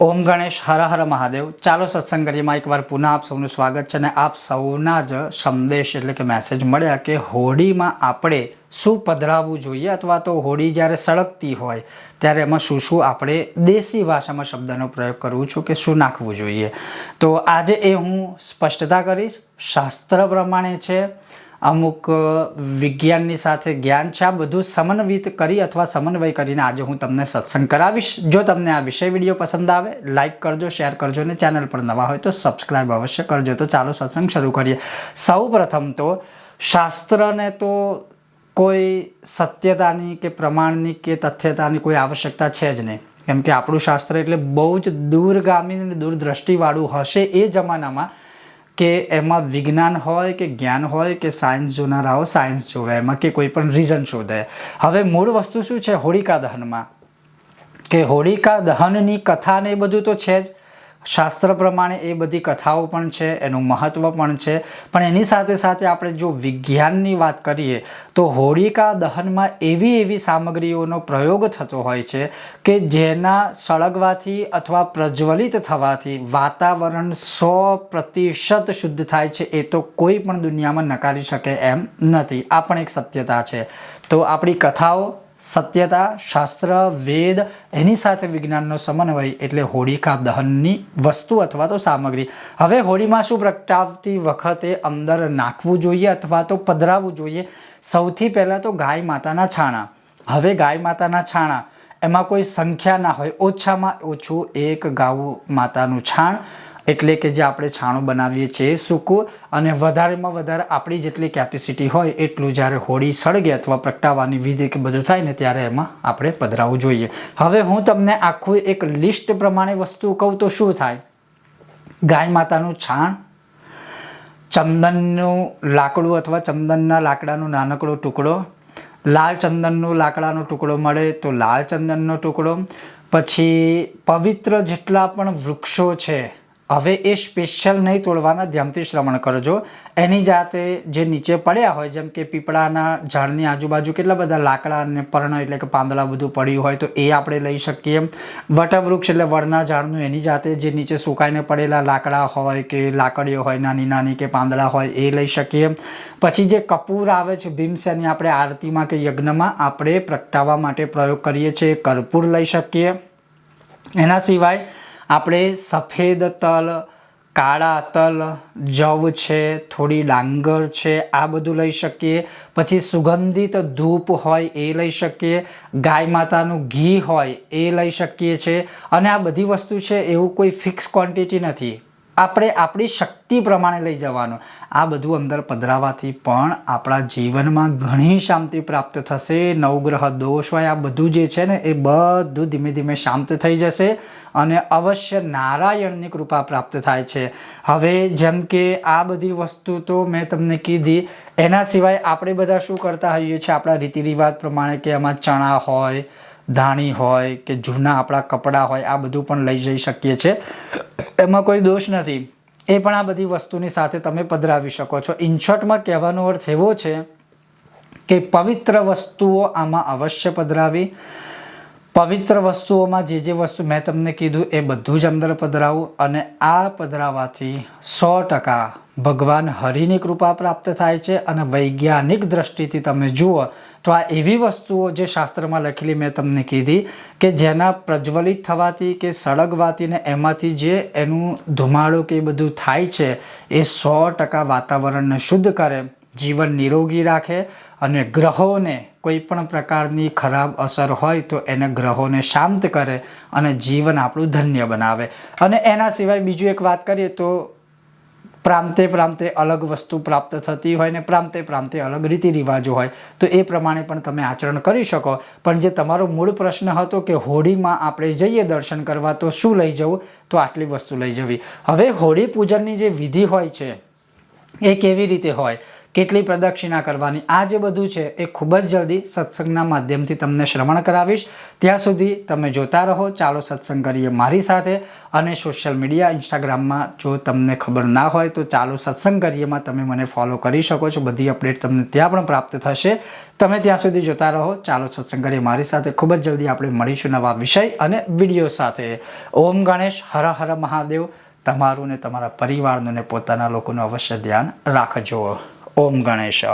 ઓમ ગણેશ, હર હર મહાદેવ. ચાલો સત્સંગ કરીએમાં એકવાર પુનઃ આપ સૌનું સ્વાગત છે અને આપ સૌના જ સંદેશ એટલે કે મેસેજ મળ્યા કે હોળીમાં આપણે શું પધરાવવું જોઈએ અથવા તો હોળી જ્યારે સળગતી હોય ત્યારે એમાં શું શું આપણે દેશી ભાષામાં શબ્દનો પ્રયોગ કરું છું કે શું નાખવું જોઈએ. તો આજે એ હું સ્પષ્ટતા કરીશ. શાસ્ત્ર પ્રમાણે છે. અમુક વિજ્ઞાનની સાથે જ્ઞાન છે, આ બધું સમન્વિત કરી અથવા સમન્વય કરીને આજે હું તમને સત્સંગ કરાવીશ. જો તમને આ વિષય વીડિયો પસંદ આવે લાઇક કરજો, શેર કરજો અને ચેનલ પર નવા હોય તો સબસ્ક્રાઈબ અવશ્ય કરજો. તો ચાલો સત્સંગ શરૂ કરીએ. સૌ પ્રથમ તો શાસ્ત્રને તો કોઈ સત્યતાની કે પ્રમાણની કે તથ્યતાની કોઈ આવશ્યકતા છે જ નહીં. કેમ કે આપણું શાસ્ત્ર એટલે બહુ જ દૂરગામી અને દૂરદ્રષ્ટિવાળું હશે એ જમાનામાં કે એમાં વિજ્ઞાન હોય કે જ્ઞાન હોય કે સાયન્સ જોનારાઓ સાયન્સ જોવે, એમાં કે કોઈ પણ રીઝન શોધે. હવે મૂળ વસ્તુ શું છે હોળિકા દહનમાં? કે હોળિકા દહનની કથા ને બધું તો છે જ. શાસ્ત્ર પ્રમાણે એ બધી કથાઓ પણ છે, એનું મહત્ત્વ પણ છે. પણ એની સાથે સાથે આપણે જો વિજ્ઞાનની વાત કરીએ, તો હોળિકા દહનમાં એવી એવી સામગ્રીઓનો પ્રયોગ થતો હોય છે કે જેના સળગવાથી અથવા પ્રજ્વલિત થવાથી વાતાવરણ સો પ્રતિશત શુદ્ધ થાય છે. એ તો કોઈ પણ દુનિયામાં નકારી શકે એમ નથી. આ પણ એક સત્યતા છે. તો આપણી કથાઓ સત્યતા, શાસ્ત્ર, વેદ, એની સાથે વિજ્ઞાનનો સમન્વય એટલે હોળિકા દહનની વસ્તુ અથવા તો સામગ્રી. હવે હોળીમાં શું પ્રગટાવતી વખતે અંદર નાખવું જોઈએ અથવા તો પધરાવવું જોઈએ? સૌથી પહેલાં તો ગાય માતાના છાણા. હવે ગાય માતાના છાણા. એમાં કોઈ સંખ્યા ના હોય. ઓછામાં ઓછું એક ગાઉ માતાનું છાણ. એટલે કે જે આપણે છાણું બનાવીએ છીએ સૂકું, અને વધારેમાં વધારે આપણી જેટલી કેપેસિટી હોય એટલું જ્યારે હોળી સળગે અથવા પ્રગટાવવાની વિધિ કે બધું થાય ને ત્યારે એમાં આપણે પધરાવવું જોઈએ. હવે હું તમને આખું એક લિસ્ટ પ્રમાણે વસ્તુ કહું તો શું થાય? ગાય માતાનું છાણ, ચંદનનું લાકડું અથવા ચંદનના લાકડાનો નાનકડો ટુકડો, લાલ ચંદનનું લાકડાનો ટુકડો મળે તો લાલ ચંદનનો ટુકડો, પછી પવિત્ર જેટલા પણ વૃક્ષો છે હવે એ સ્પેશિયલ નહીં તોડવાના, ધ્યાનથી શ્રવણ કરજો. એની જાતે જે નીચે પડ્યા હોય, જેમ કે પીપળાના ઝાડની આજુબાજુ કેટલા બધા લાકડા અને પર્ણ એટલે કે પાંદડા બધું પડ્યું હોય તો એ આપણે લઈ શકીએ. વટવૃક્ષ એટલે વડના ઝાડનું, એની જાતે જે નીચે સુકાઈને પડેલા લાકડા હોય કે લાકડીઓ હોય, નાની નાની કે પાંદડા હોય, એ લઈ શકીએ. પછી જે કપૂર આવે છે ભીમસેની આપણે આરતીમાં કે યજ્ઞમાં આપણે પ્રગટાવવા માટે પ્રયોગ કરીએ છીએ કરપૂર લઈ શકીએ. એના સિવાય આપણે સફેદ તલ, કાળા તલ, જવ છે, થોડી ડાંગર છે, આ બધું લઈ શકીએ. પછી સુગંધિત ધૂપ હોય એ લઈ શકીએ. ગાય માતાનું ઘી હોય એ લઈ શકીએ છીએ અને આ બધી વસ્તુ છે, એવું કોઈ ફિક્સ ક્વોન્ટિટી નથી. આપણે આપણી શક્તિ પ્રમાણે લઈ જવાનું. આ બધું અંદર પધરાવાથી પણ આપણા જીવનમાં ઘણી શાંતિ પ્રાપ્ત થશે. નવગ્રહ દોષ હોય, આ બધું જે છે ને, એ બધું ધીમે ધીમે શાંત થઈ જશે અને અવશ્ય નારાયણની કૃપા પ્રાપ્ત થાય છે. હવે જેમ કે આ બધી વસ્તુ તો મેં તમને કીધી, એના સિવાય આપણે બધા શું કરતા હોઈએ છીએ? આપણા રીતિ રિવાજ પ્રમાણે કે એમાં ચણા હોય ધાણી હોય કે જૂના આપણા કપડાં હોય, આ બધું પણ લઈ જઈ શકીએ છીએ. એમાં કોઈ દોષ નથી. એ પણ આ બધી વસ્તુની સાથે તમે પધરાવી શકો છો. ઇન શોર્ટમાં કહેવાનો અર્થ એવો છે કે પવિત્ર વસ્તુઓ આમાં અવશ્ય પધરાવી. પવિત્ર વસ્તુઓમાં જે જે વસ્તુ મેં તમને કીધું એ બધું જ અંદર પધરાવું અને આ પધરાવાથી સો ટકા ભગવાન હરિની કૃપા પ્રાપ્ત થાય છે અને વૈજ્ઞાનિક દ્રષ્ટિથી તમે જુઓ તો આ એવી વસ્તુઓ જે શાસ્ત્રમાં લખેલી મેં તમને કીધી કે જેના પ્રજ્વલિત થવાથી કે સળગવાથી ને એમાંથી જે એનું ધુમાડો કે એ બધું થાય છે, એ સો ટકા વાતાવરણને શુદ્ધ કરે, જીવન નિરોગી રાખે અને ગ્રહોને કોઈ પણ પ્રકારની ખરાબ અસર હોય તો એને ગ્રહોને શાંત કરે અને જીવન આપણું ધન્ય બનાવે. અને એના સિવાય બીજું એક વાત કરીએ તો પ્રાંતે પ્રાંતે અલગ વસ્તુ પ્રાપ્ત થતી હોય ને પ્રાંતે પ્રાંતે અલગ રીતિ રિવાજો હોય, તો એ પ્રમાણે પણ તમે આચરણ કરી શકો. પણ જે તમારો મૂળ પ્રશ્ન હતો કે હોળીમાં આપણે જઈએ દર્શન કરવા, તો શું લઈ જવું? તો આટલી વસ્તુ લઈ જવી. હવે હોળી પૂજનની જે વિધિ હોય છે, એ કેવી રીતે હોય? કેટલી પ્રદક્ષિણા કરવાની? આ જે બધું છે એ ખૂબ જ જલ્દી સત્સંગના માધ્યમથી તમને શ્રવણ કરાવીશ. ત્યાં સુધી તમે જોતા રહો, ચાલો સત્સંગ કરીએ મારી સાથે અને સોશિયલ મીડિયા ઇન્સ્ટાગ્રામમાં જો તમને ખબર ના હોય તો ચાલો સત્સંગ કરીએમાં તમે મને ફોલો કરી શકો છો. બધી અપડેટ તમને ત્યાં પણ પ્રાપ્ત થશે. તમે ત્યાં સુધી જોતા રહો, ચાલો સત્સંગ કરીએ મારી સાથે. ખૂબ જ જલ્દી આપણે મળીશું નવા વિષય અને વીડિયો સાથે. ઓમ ગણેશ, હર હર મહાદેવ. તમારું ને તમારા પરિવારનું ને પોતાના લોકોનું અવશ્ય ધ્યાન રાખજો. ઓમ ગણેશ.